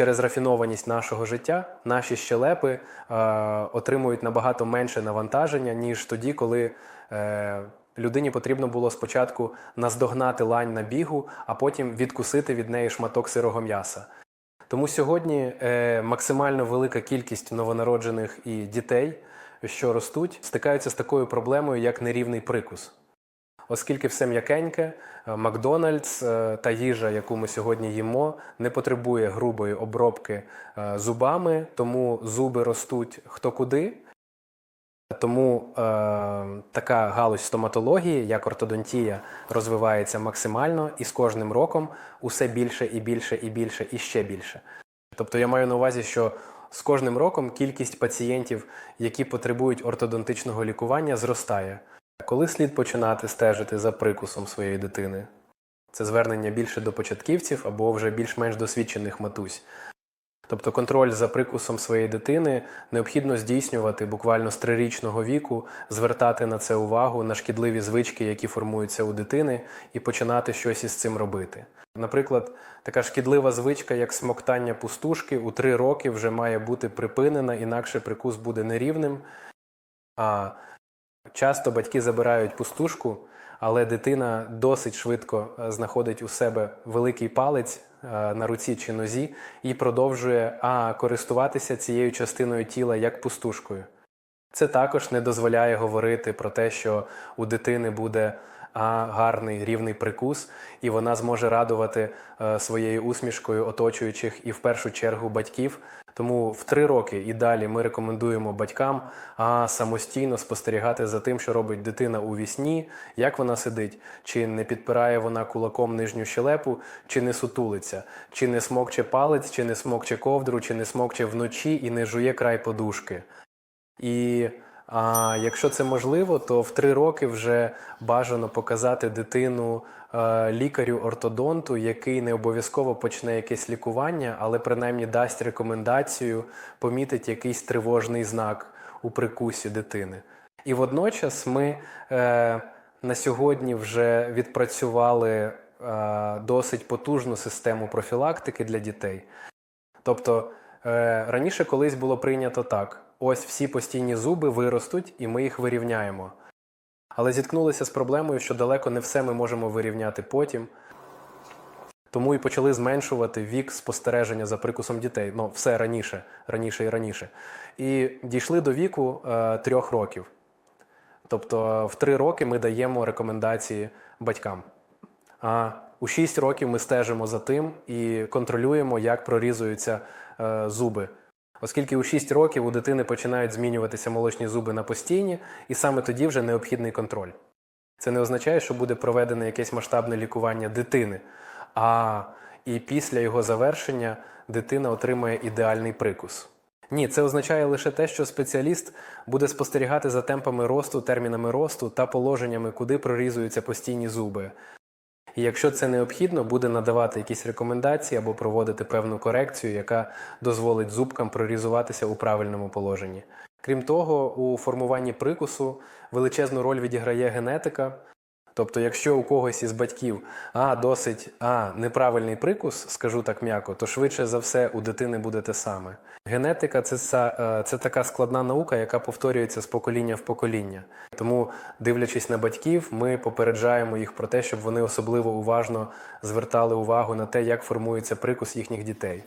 через рафінованість нашого життя наші щелепи е, отримують набагато менше навантаження, ніж тоді, коли е, людині потрібно було спочатку наздогнати лань на бігу, а потім відкусити від неї шматок сирого м'яса. Тому сьогодні е, максимально велика кількість новонароджених і дітей, що ростуть, стикаються з такою проблемою, як нерівний прикус. Оскільки все м'якеньке, е, Макдональдс е, та їжа, яку ми сьогодні їмо, не потребує грубої обробки е, зубами, тому зуби ростуть хто куди. Тому е, така галузь стоматології, як ортодонтія, розвивається максимально і з кожним роком усе більше і більше і більше і ще більше. Тобто я маю на увазі, що з кожним роком кількість пацієнтів, які потребують ортодонтичного лікування, зростає. Коли слід починати стежити за прикусом своєї дитини? Це звернення більше до початківців або вже більш-менш досвідчених матусь. Тобто контроль за прикусом своєї дитини необхідно здійснювати буквально з трирічного віку, звертати на це увагу, на шкідливі звички, які формуються у дитини, і починати щось із цим робити. Наприклад, така шкідлива звичка, як смоктання пустушки, у три роки вже має бути припинена, інакше прикус буде нерівним. А часто батьки забирають пустушку, але дитина досить швидко е, знаходить у себе великий палець е, на руці чи нозі і продовжує а, користуватися цією частиною тіла як пустушкою. Це також не дозволяє говорити про те, що у дитини буде а, гарний рівний прикус, і вона зможе радувати е, своєю усмішкою оточуючих і в першу чергу батьків. Тому в три роки і далі ми рекомендуємо батькам а, самостійно спостерігати за тим, що робить дитина у вісні, як вона сидить, чи не підпирає вона кулаком нижню щелепу, чи не сутулиться, чи не смокче палець, чи не смокче ковдру, чи не смокче вночі і не жує край подушки. І а, якщо це можливо, то в три роки вже бажано показати дитину е, лікарю-ортодонту, який не обов'язково почне якесь лікування, але принаймні дасть рекомендацію, помітить якийсь тривожний знак у прикусі дитини. І водночас ми е, на сьогодні вже відпрацювали е, досить потужну систему профілактики для дітей. Тобто е, раніше колись було прийнято так: ось всі постійні зуби виростуть, і ми їх вирівняємо. Але зіткнулися з проблемою, що далеко не все ми можемо вирівняти потім. Тому і почали зменшувати вік спостереження за прикусом дітей. Ну, все раніше, раніше і раніше. І дійшли до віку е, трьох років. Тобто в три роки ми даємо рекомендації батькам. А у 6 років ми стежимо за тим і контролюємо, як прорізуються е, зуби. Оскільки у 6 років у дитини починають змінюватися молочні зуби на постійні, і саме тоді вже необхідний контроль. Це не означає, що буде проведене якесь масштабне лікування дитини, а і після його завершення дитина отримає ідеальний прикус. Ні, це означає лише те, що спеціаліст буде спостерігати за темпами росту, термінами росту та положеннями, куди прорізуються постійні зуби. І якщо це необхідно, буде надавати якісь рекомендації або проводити певну корекцію, яка дозволить зубкам прорізуватися у правильному положенні. Крім того, у формуванні прикусу величезну роль відіграє генетика. Тобто, якщо у когось із батьків а досить а неправильний прикус, скажу так м'яко, то швидше за все у дитини буде те саме. Генетика це, це, це така складна наука, яка повторюється з покоління в покоління. Тому, дивлячись на батьків, ми попереджаємо їх про те, щоб вони особливо уважно звертали увагу на те, як формується прикус їхніх дітей.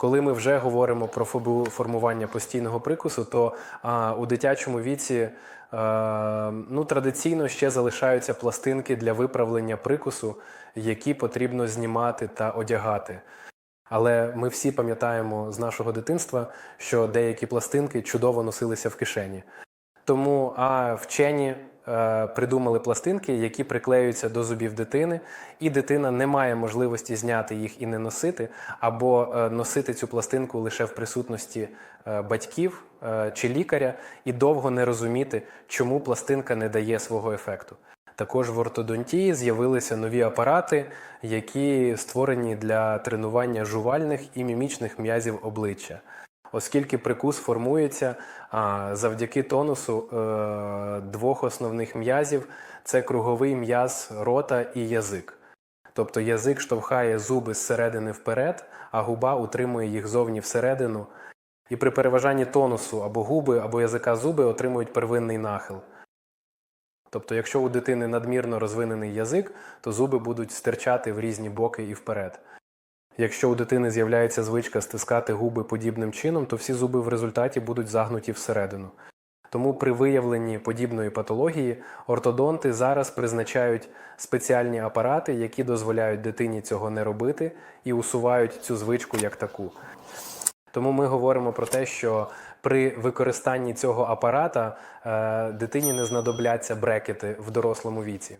Коли ми вже говоримо про формування постійного прикусу, то а, у дитячому віці а, ну, традиційно ще залишаються пластинки для виправлення прикусу, які потрібно знімати та одягати. Але ми всі пам'ятаємо з нашого дитинства, що деякі пластинки чудово носилися в кишені. Тому а вчені е, придумали пластинки, які приклеюються до зубів дитини, і дитина не має можливості зняти їх і не носити, або е, носити цю пластинку лише в присутності е, батьків чи лікаря, і довго не розуміти, чому пластинка не дає свого ефекту. Також в ортодонтії з'явилися нові апарати, які створені для тренування жувальних і мімічних м'язів обличчя. Оскільки прикус формується завдяки тонусу е, двох основних м'язів: це круговий м'яз рота і язик. Тобто язик штовхає зуби зсередини вперед, а губа утримує їх зовні всередину. І при переважанні тонусу або губи, або язика зуби отримують первинний нахил. Тобто, якщо у дитини надмірно розвинений язик, то зуби будуть стирчати в різні боки і вперед. Якщо у дитини з'являється звичка стискати губи подібним чином, то всі зуби в результаті будуть загнуті всередину. Тому при виявленні подібної патології ортодонти зараз призначають спеціальні апарати, які дозволяють дитині цього не робити і усувають цю звичку як таку. Тому ми говоримо про те, що при використанні цього апарата е, дитині не знадобляться брекети в дорослому віці.